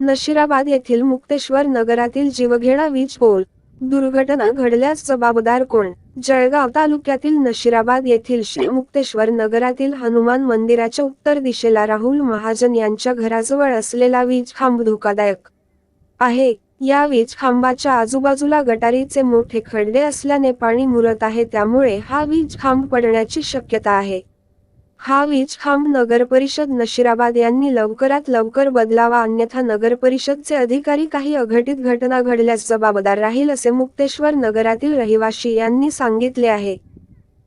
नशिराबाद येथील मुक्तेश्वर नगरातील जीवघेणा वीज पोल दुर्घटना घडल्यास जबाबदार कोण? जळगाव तालुक्यातील नशिराबाद येथील श्री मुक्तेश्वर नगरातील हनुमान मंदिराच्या उत्तर दिशेला राहुल महाजन यांच्या घराजवळ असलेला वीज खांब धोकादायक आहे. या वीज खांबाच्या आजूबाजूला गटारीचे मोठे खड्डे असल्याने पाणी मुरत आहे त्यामुळे हा वीज खांब पडण्याची शक्यता आहे. हा वीज खांब नगरपरिषद नशिराबाद यांनी लवकरात लवकर बदलावा अन्यथा नगरपरिषदचे अधिकारी काही अघटित घटना घडल्यास जबाबदार राहील असे मुक्तेश्वर नगरातील रहिवाशी यांनी सांगितले आहे.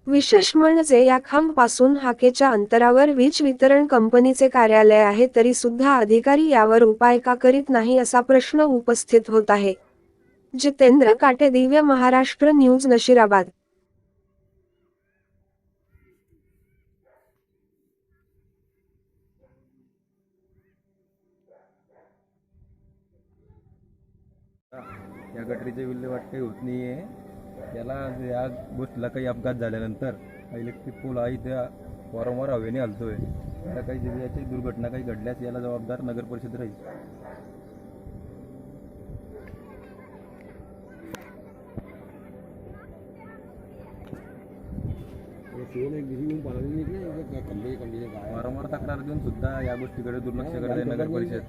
विशेष म्हणजे या खांबपासून हाकेच्या अंतरावर वीज वितरण कंपनीचे कार्यालय आहे तरी सुद्धा अधिकारी यावर उपाय का करीत नाही असा प्रश्न उपस्थित होत आहे. जितेंद्र काटे दिव्य महाराष्ट्र न्यूज नशिराबाद. या गटरीचे विल्हेवाट काही होत नाही आहे याला या गोष्टीला काही अपघात झाल्यानंतर हा इलेक्ट्रिक पोल आहे त्या वारंवार हवेने हलतोय. त्याला काही याची दुर्घटना काही घडल्यास याला जबाबदार नगर परिषद राहील. वारंवार तक्रार देऊन सुद्धा या गोष्टीकडे दुर्लक्ष करते नगर परिषद.